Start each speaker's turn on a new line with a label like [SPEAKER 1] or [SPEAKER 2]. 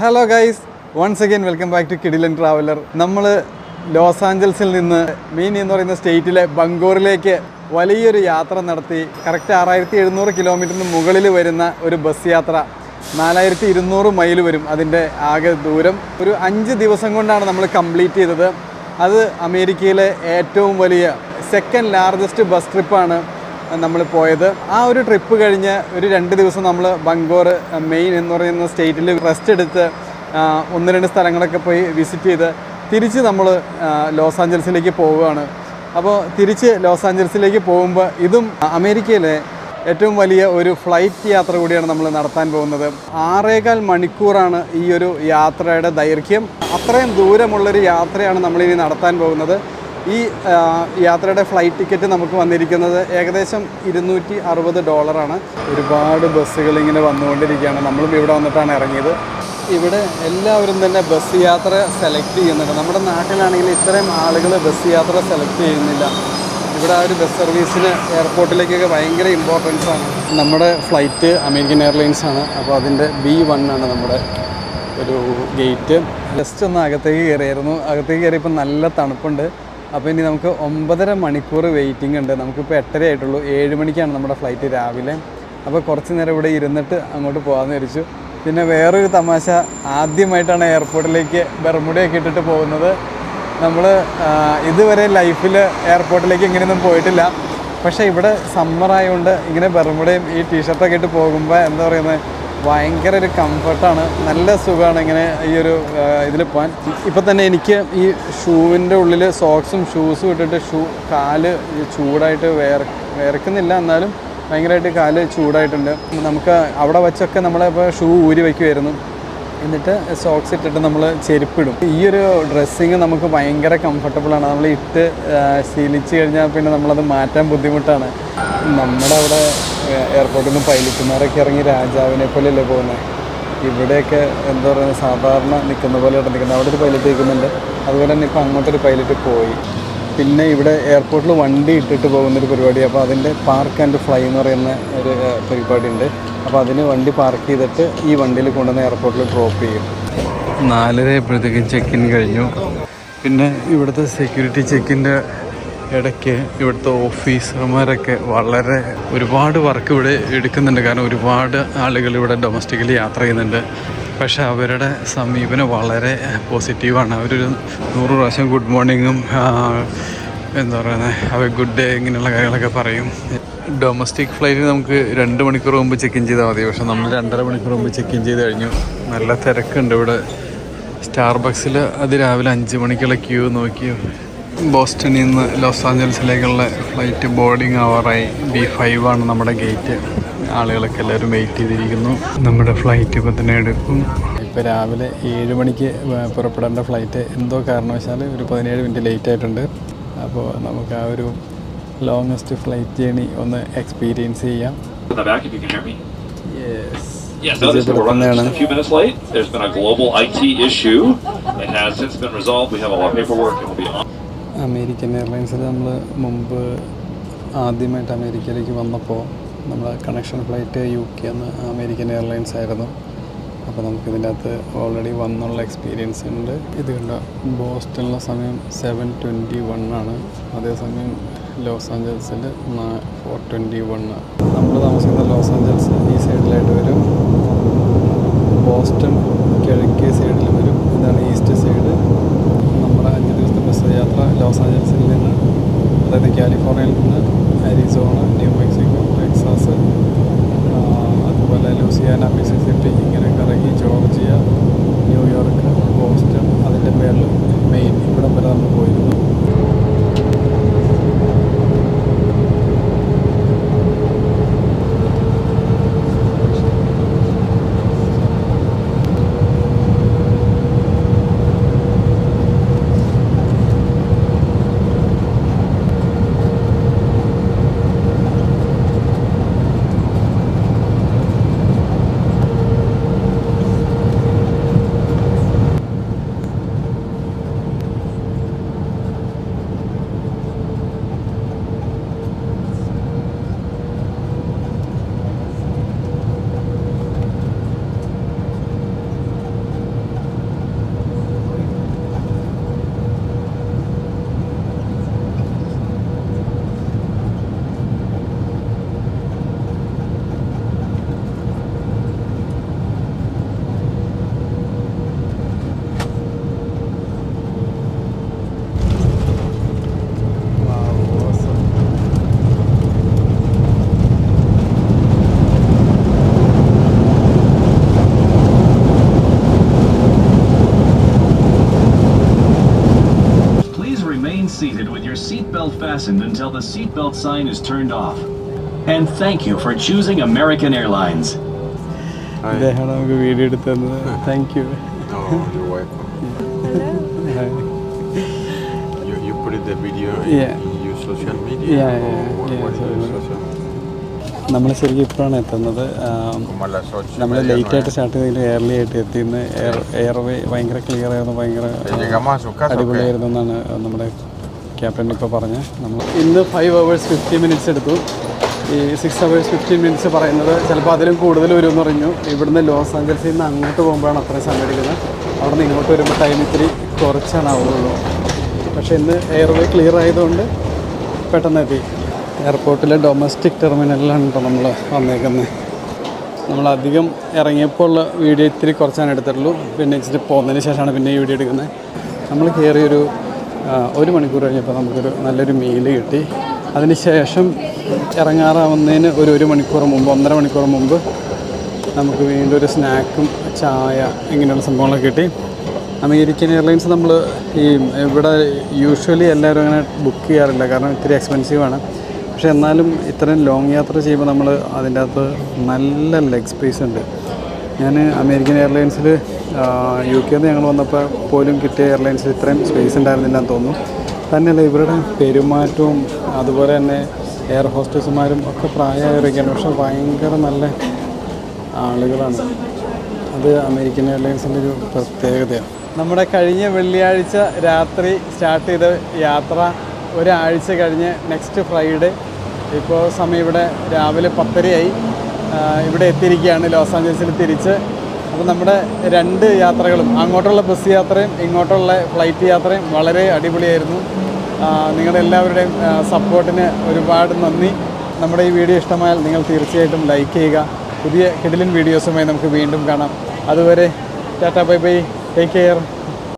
[SPEAKER 1] Hello guys once again welcome back to Kidilan traveller നമ്മൾ Los ആഞ്ചൽസിൽ നിന്ന് മീനി എന്ന് പറയുന്ന സ്റ്റേറ്റിലെ ബംഗൂറിലേക്ക് വലിയൊരു യാത്ര നടത്തി കറക്റ്റ് ആറായിരത്തി എഴുന്നൂറ് കിലോമീറ്ററിന് മുകളിൽ വരുന്ന ഒരു ബസ് യാത്ര. നാലായിരത്തി ഇരുന്നൂറ് മൈൽ വരും അതിന്റെ ആകെ ദൂരം. ഒരു അഞ്ച് ദിവസം കൊണ്ടാണ് നമ്മൾ കംപ്ലീറ്റ് ചെയ്തത്. അത് അമേരിക്കയിലെ ഏറ്റവും വലിയ സെക്കൻഡ് ലാർജസ്റ്റ് ബസ് ട്രിപ്പാണ് നമ്മൾ പോയത്. ആ ഒരു ട്രിപ്പ് കഴിഞ്ഞ് ഒരു രണ്ട് ദിവസം നമ്മൾ ബംഗോർ മെയിൻ എന്ന് പറയുന്ന സ്റ്റേറ്റിൽ റെസ്റ്റ് എടുത്ത് ഒന്ന് രണ്ട് സ്ഥലങ്ങളൊക്കെ പോയി വിസിറ്റ് ചെയ്ത് തിരിച്ച് നമ്മൾ ലോസ് ആഞ്ചൽസിലേക്ക് പോവുകയാണ്. അപ്പോൾ തിരിച്ച് ലോസ് ആഞ്ചൽസിലേക്ക് പോകുമ്പോൾ ഇതും അമേരിക്കയിലെ ഏറ്റവും വലിയ ഒരു ഫ്ലൈറ്റ് യാത്ര കൂടിയാണ് നമ്മൾ നടത്താൻ പോകുന്നത്. ആറേകാൽ മണിക്കൂറാണ് ഈ ഒരു യാത്രയുടെ ദൈർഘ്യം. അത്രയും ദൂരമുള്ളൊരു യാത്രയാണ് നമ്മളിനി നടത്താൻ പോകുന്നത്. ഈ യാത്രയുടെ ഫ്ലൈറ്റ് ടിക്കറ്റ് നമുക്ക് വന്നിരിക്കുന്നത് ഏകദേശം ഇരുന്നൂറ്റി അറുപത് ഡോളറാണ്. ഒരുപാട് ബസ്സുകൾ ഇങ്ങനെ വന്നുകൊണ്ടിരിക്കുകയാണ്. നമ്മളും ഇവിടെ വന്നിട്ടാണ് ഇറങ്ങിയത്. ഇവിടെ എല്ലാവരും തന്നെ ബസ് യാത്ര സെലക്ട് ചെയ്യുന്നുണ്ട്. നമ്മുടെ നാട്ടിലാണെങ്കിൽ ഇത്രയും ആളുകൾ ബസ് യാത്ര സെലക്ട് ചെയ്യുന്നില്ല. ഇവിടെ ആ ഒരു ബസ് സർവീസിന് എയർപോർട്ടിലേക്കൊക്കെ ഭയങ്കര ഇമ്പോർട്ടൻസ് ആണ്. നമ്മുടെ ഫ്ലൈറ്റ് അമേരിക്കൻ എയർലൈൻസ് ആണ്. അപ്പോൾ അതിന്റെ ബി വൺ ആണ് നമ്മുടെ ഒരു ഗേറ്റ്. ജസ്റ്റ് ഒന്ന് അകത്തേക്ക് കയറിയായിരുന്നു. അകത്തേക്ക് കയറിയപ്പോൾ നല്ല തണുപ്പുണ്ട്. അപ്പോൾ ഇനി നമുക്ക് ഒമ്പതര മണിക്കൂർ വെയിറ്റിംഗ് ഉണ്ട്. നമുക്കിപ്പോൾ എട്ടര ആയിട്ടുള്ളൂ. ഏഴ് മണിക്കാണ് നമ്മുടെ ഫ്ലൈറ്റ് രാവിലെ. അപ്പോൾ കുറച്ച് നേരം ഇവിടെ ഇരുന്നിട്ട് അങ്ങോട്ട് പോകാമെന്ന് വിചാരിച്ചു. പിന്നെ വേറൊരു തമാശ. ആദ്യമായിട്ടാണ് എയർപോർട്ടിലേക്ക് ബർമുടയൊക്കെ ഇട്ടിട്ട് പോകുന്നത്. നമ്മൾ ഇതുവരെ ലൈഫിൽ എയർപോർട്ടിലേക്ക് ഇങ്ങനെയൊന്നും പോയിട്ടില്ല. പക്ഷേ ഇവിടെ സമ്മർ ആയതുകൊണ്ട് ഇങ്ങനെ ബർമുടയും ഈ ടീഷർട്ടൊക്കെ ഇട്ട് പോകുമ്പോൾ എന്താ പറയുന്നത് ഭയങ്കര ഒരു കംഫർട്ടാണ് നല്ല സുഖമാണ് ഇങ്ങനെ ഈ ഒരു ഇതിൽ പോകാൻ ഇപ്പം തന്നെ എനിക്ക് ഈ ഷൂവിന്റെ ഉള്ളിൽ സോക്സും ഷൂസും ഇട്ടിട്ട് ഷൂ കാൽ ചൂടായിട്ട് വേർ വേർക്കുന്നില്ല. എന്നാലും ഭയങ്കരമായിട്ട് കാൽ ചൂടായിട്ടുണ്ട്. നമുക്ക് അവിടെ വെച്ചൊക്കെ നമ്മളിപ്പോൾ ഷൂ ഊരി വയ്ക്കുമായിരുന്നു എന്നിട്ട് സോക്സ് ഇട്ടിട്ട് നമ്മൾ ചെരുപ്പിടും. ഈ ഒരു ഡ്രസ്സിങ് നമുക്ക് ഭയങ്കര കംഫർട്ടബിളാണ് നമ്മൾ ഇട്ട് ശീലിച്ച് കഴിഞ്ഞാൽ പിന്നെ നമ്മളത് മാറ്റാൻ ബുദ്ധിമുട്ടാണ്. നമ്മുടെ അവിടെ എയർപോർട്ടിൽ നിന്ന് പൈലറ്റുമാരൊക്കെ ഇറങ്ങി രാജാവിനെ പോലെയല്ലേ പോകുന്നത് ഇവിടെയൊക്കെ എന്താ പറയുക സാധാരണ നിൽക്കുന്ന പോലെ ഇവിടെ നിൽക്കുന്നത് അവിടെ ഒരു പൈലറ്റ് നിൽക്കുന്നുണ്ട്. അതുപോലെ തന്നെ ഇപ്പോൾ അങ്ങോട്ടൊരു പൈലറ്റ് പോയി. പിന്നെ ഇവിടെ എയർപോർട്ടിൽ വണ്ടി ഇട്ടിട്ട് പോകുന്നൊരു പരിപാടി. അപ്പോൾ അതിന്റെ പാർക്ക് ആൻഡ് ഫ്ലൈ എന്ന് പറയുന്ന ഒരു പരിപാടി ഉണ്ട് അപ്പോൾ അതിന് വണ്ടി പാർക്ക് ചെയ്തിട്ട് ഈ വണ്ടിയിൽ കൊണ്ടുവന്ന് എയർപോർട്ടിൽ ഡ്രോപ്പ് ചെയ്യും. നാലര ആയപ്പോഴത്തേക്കും ചെക്ക് ഇൻ കഴിഞ്ഞു. പിന്നെ ഇവിടുത്തെ സെക്യൂരിറ്റി ചെക്കിന്റെ ഇടയ്ക്ക് ഇവിടുത്തെ ഓഫീസർമാരൊക്കെ വളരെ ഒരുപാട് വർക്ക് ഇവിടെ എടുക്കുന്നുണ്ട്. കാരണം ഒരുപാട് ആളുകൾ ഇവിടെ ഡൊമസ്റ്റിക്കലി യാത്ര ചെയ്യുന്നുണ്ട്. പക്ഷെ അവരുടെ സമീപനം വളരെ പോസിറ്റീവാണ് അവരൊരു നൂറ് പ്രാവശ്യം ഗുഡ് മോർണിംഗും എന്താ പറയുന്നത് അവർ ഗുഡ് ഡേ ഇങ്ങനെയുള്ള കാര്യങ്ങളൊക്കെ പറയും. ഡൊമസ്റ്റിക് ഫ്ലൈറ്റ് നമുക്ക് രണ്ട് മണിക്കൂർ മുമ്പ് ചെക്ക് ഇൻ ചെയ്താൽ മതി. പക്ഷെ നമ്മൾ രണ്ടര മണിക്കൂർ മുമ്പ് ചെക്ക് ഇൻ ചെയ്ത് കഴിഞ്ഞു. നല്ല തിരക്കുണ്ട് ഇവിടെ. സ്റ്റാർബക്സിൽ അത് രാവിലെ അഞ്ച് മണിക്കുള്ള ക്യൂ നോക്കി ബോസ്റ്റണിൽ നിന്ന് ലോസ് ആഞ്ചൽസിലേക്കുള്ള ഫ്ലൈറ്റ് ബോർഡിംഗ് അവറായി ബി ഫൈവ് ആണ് നമ്മുടെ ഗേറ്റ് ആളുകളൊക്കെ എല്ലാവരും വെയിറ്റ് ചെയ്തിരിക്കുന്നു നമ്മുടെ ഫ്ലൈറ്റ് ഇപ്പോൾ തന്നെ എടുക്കും ഇപ്പോൾ രാവിലെ ഏഴ് മണിക്ക് പുറപ്പെടേണ്ട ഫ്ലൈറ്റ് എന്തോ കാരണവശാൽ ഒരു പതിനേഴ് മിനിറ്റ് ലേറ്റ് ആയിട്ടുണ്ട് അപ്പോൾ നമുക്ക് ആ ഒരു ലോങ്ങസ്റ്റ് ഫ്ലൈറ്റ് ജേണി ഒന്ന് എക്സ്പീരിയൻസ് ചെയ്യാം
[SPEAKER 2] Yes, notice that we're running just a few minutes late. There's been a global IT issue. It has since been resolved. We have a lot of paperwork and we'll be on.
[SPEAKER 1] American എയർലൈൻസിൽ നമ്മൾ മുമ്പ് ആദ്യമായിട്ട് അമേരിക്കയിലേക്ക് വന്നപ്പോൾ നമ്മൾ connection flight U K എന്ന് American airlines ആയിരുന്നു. അപ്പോൾ നമുക്കിതിന്റെ അകത്ത് ഓൾറെഡി വന്നുള്ള എക്സ്പീരിയൻസ് ഉണ്ട്. ഇത് കണ്ട? ബോസ്റ്റണിലെ സമയം സെവൻ ട്വന്റി വൺ ആണ് അതേസമയം ലോസ് ആഞ്ചൽസിൽ ഫോർ ട്വന്റി വൺ നമ്മൾ താമസിക്കുന്ന ലോസ് ആഞ്ചൽസ് ഈ സൈഡിലായിട്ട് വരും. ബോസ്റ്റൺ കിഴക്കേ സൈഡിൽ വരും. ഇതാണ് ഈസ്റ്റ് സൈഡ്. നമ്മുടെ അഞ്ച് ബസ് യാത്ര ലോസ് ആഞ്ചൽസിൽ നിന്ന് അതായത് കാലിഫോർണിയയിൽ നിന്ന് അരിസോണ ന്യൂ മെക്സിക്കോ ടെക്സാസ് അതുപോലെ ലൂസിയാന മിസിസിപ്പി ഇങ്ങനെ കറങ്ങി ജോർജിയ ന്യൂയോർക്ക് ബോസ്റ്റൺ അതിന്റെ പേരിൽ മെയിൻ ഇവിടം വരെ നമ്മൾ പോയിരുന്നു.
[SPEAKER 3] Seatbelt fastened until the seatbelt sign is turned off. And thank you for choosing American Airlines.
[SPEAKER 1] അദ്ദേഹമാണ് നമുക്ക് വീഡിയോ എടുത്തു തന്നത് thank you
[SPEAKER 4] No, you're welcome. You, you put it the video
[SPEAKER 1] Yeah.
[SPEAKER 4] in, in your social media?
[SPEAKER 1] Yeah,
[SPEAKER 4] or
[SPEAKER 1] yeah,
[SPEAKER 4] what,
[SPEAKER 1] yeah,
[SPEAKER 4] what is your social
[SPEAKER 1] നമ്മൾ ശരിക്കും ഇപ്പോഴാണ് എത്തുന്നത് um,
[SPEAKER 4] Como a las ocho. y
[SPEAKER 1] നമ്മൾ
[SPEAKER 4] media,
[SPEAKER 1] late ആയിട്ട്. Start ചെയ്തതിൽ early ആയിട്ട് എത്തിയെന്ന് air airway ഭയങ്കര ക്ലിയർ ആയിരുന്നു ഭയങ്കര
[SPEAKER 4] Eh, Llegamos a su casa. ¿o qué?
[SPEAKER 1] അടിപൊളിയായിരുന്നു എന്നാണ് നമ്മുടെ ക്യാപ്റ്റൻ ഇപ്പോൾ പറഞ്ഞ്. നമ്മൾ ഇന്ന് ഫൈവ് അവേഴ്സ് ഫിഫ്റ്റി മിനിറ്റ്സ് എടുത്തു. ഈ സിക്സ് അവേഴ്സ് ഫിഫ്റ്റീൻ മിനിറ്റ്സ് പറയുന്നത് ചിലപ്പോൾ അതിലും കൂടുതൽ വരുമെന്ന് പറഞ്ഞു ഇവിടുന്ന് ലോസ് ആഞ്ചൽസിൽ നിന്ന് അങ്ങോട്ട് പോകുമ്പോഴാണ് അത്രയും സമയം എടുക്കുന്നത്. അവിടെ നിന്ന് ഇങ്ങോട്ട് വരുമ്പോൾ ടൈം ഇത്തിരി കുറച്ചാണ് ആവുള്ളൂ. പക്ഷേ ഇന്ന് എയർവേ ക്ലിയർ ആയതുകൊണ്ട് പെട്ടെന്ന് എത്തി എയർപോർട്ടിലെ ഡൊമസ്റ്റിക് ടെർമിനലിലാണ് കേട്ടോ നമ്മൾ വന്നേക്കുന്നത് നമ്മൾ അധികം ഇറങ്ങിയപ്പോൾ ഉള്ള വീഡിയോ ഇത്തിരി കുറച്ചാണ് എടുത്തിട്ടുള്ളൂ. പിന്നെ ഇച്ചിരി പോകുന്നതിന് ശേഷമാണ് പിന്നെ ഈ വീഡിയോ എടുക്കുന്നത് നമ്മൾ കയറിയൊരു ഒരു മണിക്കൂർ കഴിഞ്ഞപ്പോൾ നമുക്കൊരു നല്ലൊരു മീൽ കിട്ടി. അതിനുശേഷം ഇറങ്ങാറാവുന്നതിന് ഒരു ഒരു മണിക്കൂർ മുമ്പ് ഒന്നര മണിക്കൂർ മുമ്പ് നമുക്ക് വീണ്ടും ഒരു സ്നാക്കും ചായ ഇങ്ങനെയുള്ള സംഭവങ്ങളൊക്കെ കിട്ടി. അമേരിക്കൻ എയർലൈൻസ് നമ്മൾ ഈ ഇവിടെ യൂഷ്വലി എല്ലാവരും അങ്ങനെ ബുക്ക് ചെയ്യാറില്ല. കാരണം ഇത്തിരി എക്സ്പെൻസീവാണ് പക്ഷേ എന്നാലും ഇത്രയും ലോങ് യാത്ര ചെയ്യുമ്പോൾ നമ്മൾ അതിന്റെ അകത്ത് നല്ല ലെഗ് സ്പേസ് ഉണ്ട്. ഞാൻ അമേരിക്കൻ എയർലൈൻസിൽ യു കെ നിന്ന് ഞങ്ങൾ വന്നപ്പോൾ പോലും കിട്ടിയ എയർലൈൻസിൽ ഇത്രയും സ്പേസ് ഉണ്ടായിരുന്നില്ല എന്ന് തോന്നുന്നു. തന്നെയല്ല ഇവരുടെ പെരുമാറ്റവും അതുപോലെ തന്നെ എയർ ഹോസ്റ്റസുമാരും ഒക്കെ പ്രായമായവരൊക്കെയാണ്. പക്ഷേ ഭയങ്കര നല്ല ആളുകളാണ്. അത് അമേരിക്കൻ എയർലൈൻസിന്റെ ഒരു പ്രത്യേകതയാണ്. നമ്മുടെ കഴിഞ്ഞ വെള്ളിയാഴ്ച രാത്രി സ്റ്റാർട്ട് ചെയ്ത യാത്ര ഒരാഴ്ച കഴിഞ്ഞ് നെക്സ്റ്റ് ഫ്രൈഡേ ഇപ്പോൾ സമയം ഇവിടെ രാവിലെ പത്തരയായി. ഇവിടെ എത്തിയിരിക്കുകയാണ്. ലോസ് ആഞ്ചൽസിൽ തിരിച്ച്. അപ്പോൾ നമ്മുടെ രണ്ട് യാത്രകളും അങ്ങോട്ടുള്ള ബസ് യാത്രയും ഇങ്ങോട്ടുള്ള ഫ്ലൈറ്റ് യാത്രയും വളരെ അടിപൊളിയായിരുന്നു. നിങ്ങളുടെ എല്ലാവരുടെയും സപ്പോർട്ടിന് ഒരുപാട് നന്ദി. നമ്മുടെ ഈ വീഡിയോ ഇഷ്ടമായാൽ നിങ്ങൾ തീർച്ചയായിട്ടും ലൈക്ക് ചെയ്യുക. പുതിയ കിടിലൻ വീഡിയോസുമായി നമുക്ക് വീണ്ടും കാണാം. അതുവരെ tata bye bye. Take care.